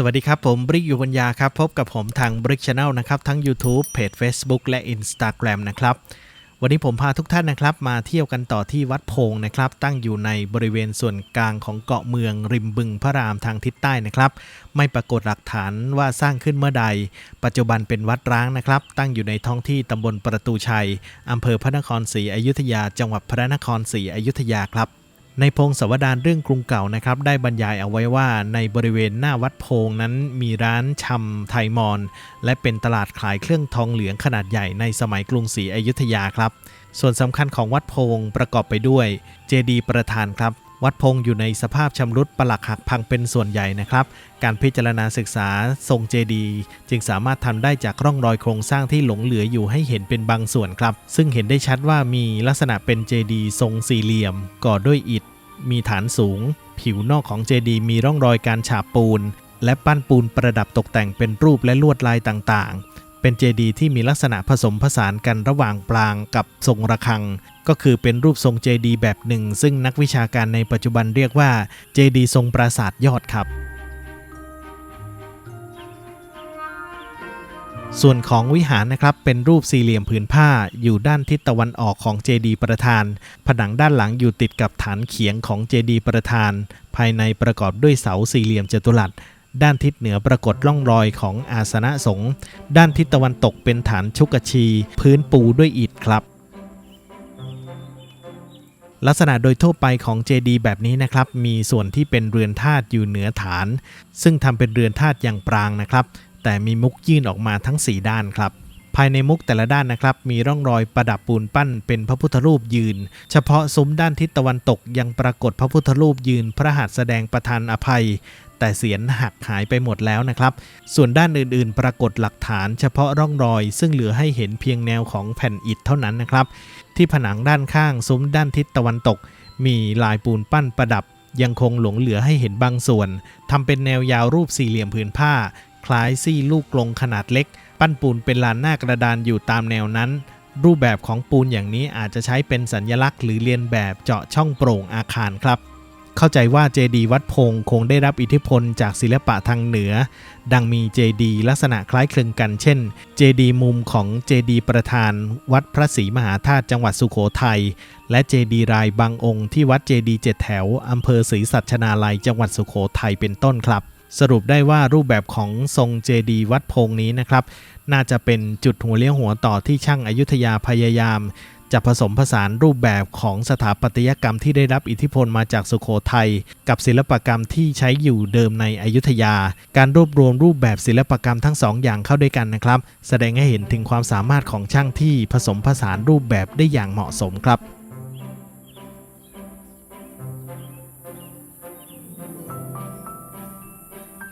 สวัสดีครับ ผมบริกอยู่ปัญญาครับ พบกับผมทางบริกช n แนลนะครับ ทั้ง YouTube เพจ Facebook และ Instagram นะครับ วันนี้ผมพาทุกท่านนะครับ มาเที่ยวกันต่อที่วัดโพงนะครับ ตั้งอยู่ในบริเวณส่วนกลางของเกาะเมืองริมบึงพระรามทางทิศใต้นะครับ ไม่ปรากฏหลักฐานว่าสร้างขึ้นเมื่อใด ปัจจุบันเป็นวัดร้างนะครับ ตั้งอยู่ในท้องที่ตำบลประตูชัยอำเภอพระนครศรีอยุธยา จังหวัดพระนครศรีอยุธยาครับ ในพงศาวดารเรื่องกรุงเก่านะครับ ได้บรรยายเอาไว้ว่าในบริเวณหน้าวัดโพงนั้นมีร้านชำไทยมอน และเป็นตลาดขายเครื่องทองเหลืองขนาดใหญ่ในสมัยกรุงศรีอยุธยาครับ ส่วนสำคัญของวัดโพงประกอบไปด้วย เจดีย์ประธานครับ วัดพงอยู่ในสภาพชำรุดปลักหักพังเป็นส่วนใหญ่นะครับ การพิจารณาศึกษาทรงเจดีย์จึงสามารถทำได้จากร่องรอยโครงสร้างที่หลงเหลืออยู่ให้เห็นเป็นบางส่วนครับ ซึ่งเห็นได้ชัดว่ามีลักษณะเป็นเจดีย์ทรงสี่เหลี่ยมก่อด้วยอิฐ มีฐานสูง ผิวนอกของเจดีย์มีร่องรอยการฉาบปูน และปั้นปูนประดับตกแต่งเป็นรูปและลวดลายต่างๆ เป็นเจดีย์ที่มีลักษณะผสมผสานกันระหว่างปรางกับทรงระฆัง ก็คือเป็นรูปทรงเจดีย์แบบหนึ่ง ซึ่งนักวิชาการในปัจจุบันเรียกว่าเจดีย์ทรงปราสาทยอดครับ ส่วนของวิหารนะครับเป็นรูปสี่เหลี่ยมผืนผ้าอยู่ด้านทิศตะวันออกของเจดีย์ประธาน ผนังด้านหลังอยู่ติดกับฐานเขียงของเจดีย์ประธาน ภายในประกอบด้วยเสาสี่เหลี่ยมจัตุรัสด้านทิศเหนือปรากฏร่องรอยของอาสนะสงฆ์ด้านทิศตะวันตกเป็นฐานชุกชี พื้นปูด้วยอิฐครับ ลักษณะโดยทั่วไปของเจดีแบบนี้นะครับ มีส่วนที่เป็นเรือนธาตุอยู่เหนือฐาน ซึ่งทำเป็นเรือนธาตุอย่างปรางนะครับ แต่มีมุกยื่นออกมาทั้ง 4 ด้านครับ ภายในมุกแต่ละด้านนะครับ มีร่องรอยประดับปูนปั้นเป็นพระพุทธรูปยืน เฉพาะซุ้มด้านทิศตะวันตกยังปรากฏพระพุทธรูปยืน พระหัตถ์แสดงประทานอภัย แต่เสียนหักหายไปหมดแล้วนะครับ ส่วนด้านอื่นๆ ปรากฏหลักฐานเฉพาะร่องรอย ซึ่งเหลือให้เห็นเพียงแนวของแผ่นอิฐเท่านั้นนะครับ ที่ผนังด้านข้างซุ้มด้านทิศตะวันตก มีลายปูนปั้นประดับยังคงหลงเหลือให้เห็นบางส่วน ทำเป็นแนวยาวรูปสี่เหลี่ยมผืนผ้า คล้ายซี่ลูกกลงขนาดเล็ก ปั้นปูนเป็นลานหน้ากระดานอยู่ตามแนวนั้น รูปแบบของปูนอย่างนี้อาจจะใช้เป็นสัญญลักษณ์หรือเรียนแบบเจาะช่องโปร่งอาคารครับ เข้าใจว่าเจดีวัดพงคงได้รับอิทธิพลจากศิลปะทางเหนือ ดังมีเจดีลักษณะคล้ายคลึงกัน เช่น เจดีมุมของเจดีประธาน วัดพระศรีมหาธาตุจังหวัดสุโขทัยและเจดีรายบางองค์ที่วัดเจดีเจ็ดแถวอำเภอศรีสัชนาลัยจังหวัดสุโขทัยเป็นต้นครับ สรุปได้ว่ารูปแบบของทรงเจดีวัดพงนี้นะครับ น่าจะเป็นจุดหัวเลี้ยวหัวต่อที่ช่างอายุทยาพยายาม จะผสมผสานรูปแบบของสถาปัตยกรรมที่ได้รับอิทธิพลมาจากสุโขทัยกับศิลปกรรมที่ใช้อยู่เดิมในอยุธยา การรวบรวมรูปแบบศิลปกรรมทั้งสองอย่างเข้าด้วยกันนะครับ แสดงให้เห็นถึงความสามารถของช่างที่ผสมผสานรูปแบบได้อย่างเหมาะสมครับ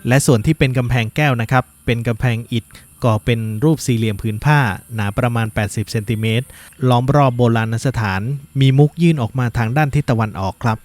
และส่วนที่เป็นกำแพงแก้วนะครับ เป็นกำแพงอิฐก่อเป็นรูปสี่เหลี่ยมผืนผ้า หนาประมาณ 80 เซนติเมตร ล้อมรอบโบราณสถาน มีมุกยื่นออกมาทางด้านทิศตะวันออกครับ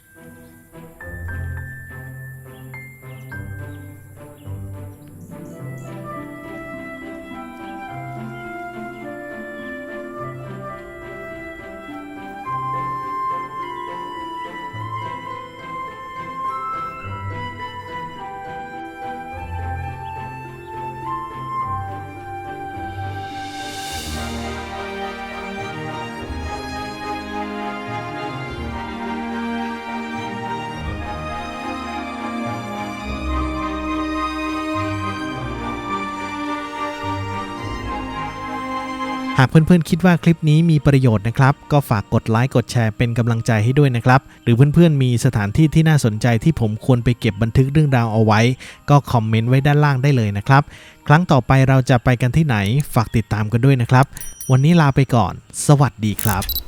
ากเพื่อนๆคิดว่าคลิปนี้มีประโยชน์นะครับ ก็ฝากกดไลค์กดแชร์เป็นกำลังใจให้ด้วยนะครับ หรือเพื่อนๆมีสถานที่ที่น่าสนใจที่ผมควรไปเก็บบันทึกเรื่องราวเอาไว้ ก็คอมเมนต์ไว้ด้านล่างได้เลยนะครับ ครั้งต่อไปเราจะไปกันที่ไหนฝากติดตามกันด้วยนะครับ วันนี้ลาไปก่อน สวัสดีครับ